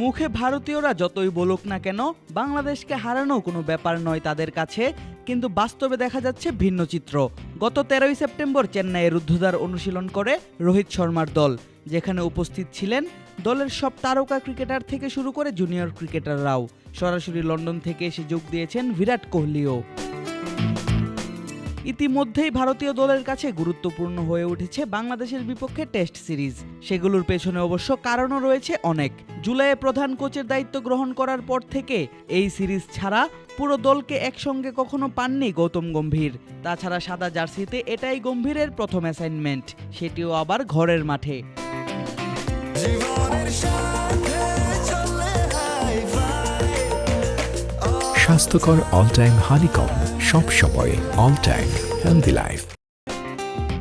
মুখে ভারতীয়রা যতই বলুক না কেন, বাংলাদেশকে হারানো কোনো ব্যাপার নয় তাদের কাছে, কিন্তু বাস্তবে দেখা যাচ্ছে ভিন্ন চিত্র। গত তেরোই সেপ্টেম্বর চেন্নাইয়ের রুদ্ধদ্বার অনুশীলন করে রোহিত শর্মার দল, যেখানে উপস্থিত ছিলেন দলের সব তারকা ক্রিকেটার থেকে শুরু করে জুনিয়র ক্রিকেটাররাও। সরাসরি লন্ডন থেকে এসে যোগ দিয়েছেন বিরাট কোহলিও। ইতিমধ্যেই ভারতীয় দলের কাছে গুরুত্বপূর্ণ হয়ে উঠেছে বাংলাদেশের বিপক্ষে টেস্ট সিরিজ। সেগুলোর পেছনে অবশ্য কারণও রয়েছে অনেক। জুলাইয়ে প্রধান কোচের দায়িত্ব গ্রহণ করার পর থেকে এই সিরিজ ছাড়া পুরো দলকে একসঙ্গে কখনো পাননি গৌতম গম্ভীর। তাছাড়া সাদা জার্সিতে এটাই গম্ভীরের প্রথম অ্যাসাইনমেন্ট সেটিও আবার ঘরের মাঠে। স্বাস্থ্যকর অল টাইম হানিকম সব সময় অল টাইম হেলদি লাইফ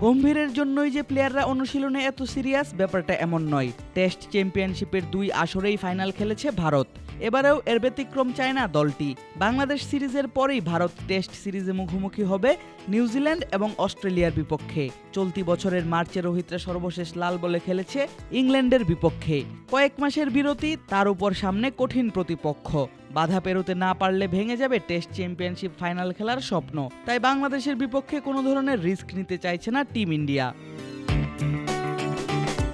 গম্ভীরের জন্যই যে প্লেয়াররা অনুশীলনে এত সিরিয়াস ব্যাপারটা এমন নয়। টেস্ট চ্যাম্পিয়নশিপের দুই আসরেই ফাইনাল খেলেছে ভারত। এবারেও এর ব্যতিক্রম চায় না দলটি। বাংলাদেশ সিরিজের পরেই ভারত টেস্ট সিরিজে মুখোমুখি হবে নিউজিল্যান্ড এবং অস্ট্রেলিয়ার বিপক্ষে। চলতি বছরের মার্চে রোহিতরা সর্বশেষ লাল বলে খেলেছে ইংল্যান্ডের বিপক্ষে। কয়েক মাসের বিরতি, তার উপর সামনে কঠিন প্রতিপক্ষ। বাধা পেরোতে না পারলে ভেঙে যাবে টেস্ট চ্যাম্পিয়নশিপ ফাইনাল খেলার স্বপ্ন। তাই বাংলাদেশের বিপক্ষে কোনো ধরনের রিস্ক নিতে চাইছে না টিম ইন্ডিয়া।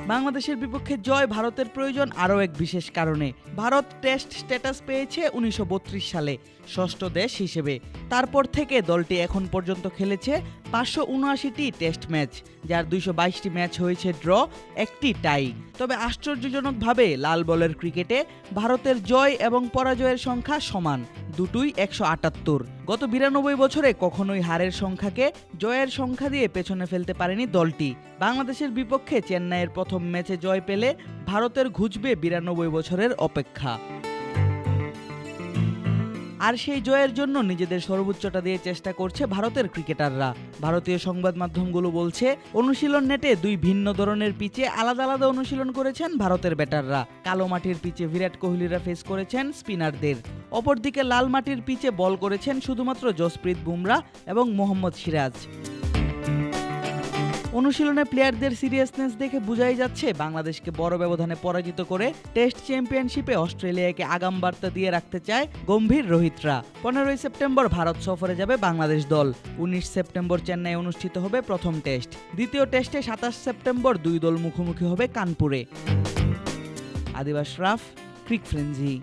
বাংলাদেশের বিপক্ষে জয় ভারতের প্রয়োজন আরও এক বিশেষ কারণে। ভারত টেস্ট স্ট্যাটাস পেয়েছে উনিশশো বত্রিশ সালে, ষষ্ঠ দেশ হিসেবে। তারপর থেকে দলটি এখন পর্যন্ত খেলেছে পাঁচশো উনআশিটি টেস্ট ম্যাচ, যার দুইশো বাইশটি ম্যাচ হয়েছে ড্র, একটি টাই। তবে আশ্চর্যজনকভাবে লাল বলের ক্রিকেটে ভারতের জয় এবং পরাজয়ের সংখ্যা সমান, দুটোই একশো আটাত্তর। গত বিরানব্বই বছরে কখনোই হারের সংখ্যাকে জয়ের সংখ্যা দিয়ে পেছনে ফেলতে পারেনি দলটি। বাংলাদেশের বিপক্ষে চেন্নাইয়ের প্রথম ম্যাচে জয় পেলে ভারতের ঘুচবে বিরানব্বই বছরের অপেক্ষা। আর সেই জয়ের জন্য নিজেদের সর্বোচ্চটা দিয়ে চেষ্টা করছে ভারতের ক্রিকেটাররা। ভারতীয় সংবাদ মাধ্যমগুলো বলছে, অনুশীলন নেটে দুই ভিন্ন ধরনের পিচে আলাদা আলাদা অনুশীলন করেছেন ভারতের ব্যাটাররা। কালো মাটির পিচে বিরাট কোহলিরা ফেস করেছেন স্পিনারদের। অপরদিকে লাল মাটির পিচে বল করেছেন শুধুমাত্র জসপ্রীত বুমরা এবং মোহাম্মদ সিরাজ। অনুশীলনে প্লেয়ারদের সিরিয়াসনেস দেখে বোঝাই যাচ্ছে বাংলাদেশকে বড় ব্যবধানে পরাজিত করে টেস্ট চ্যাম্পিয়নশিপে অস্ট্রেলিয়াকে আগাম বার্তা দিয়ে রাখতে চায় গম্ভীর রোহিতরা। পনেরোই সেপ্টেম্বর ভারত সফরে যাবে বাংলাদেশ দল। উনিশ সেপ্টেম্বর চেন্নাই অনুষ্ঠিত হবে প্রথম টেস্ট। দ্বিতীয় টেস্টে সাতাশ সেপ্টেম্বর দুই দল মুখোমুখি হবে কানপুরে। আদিবাস রাফ, ক্রিক ফ্রেঞ্জি।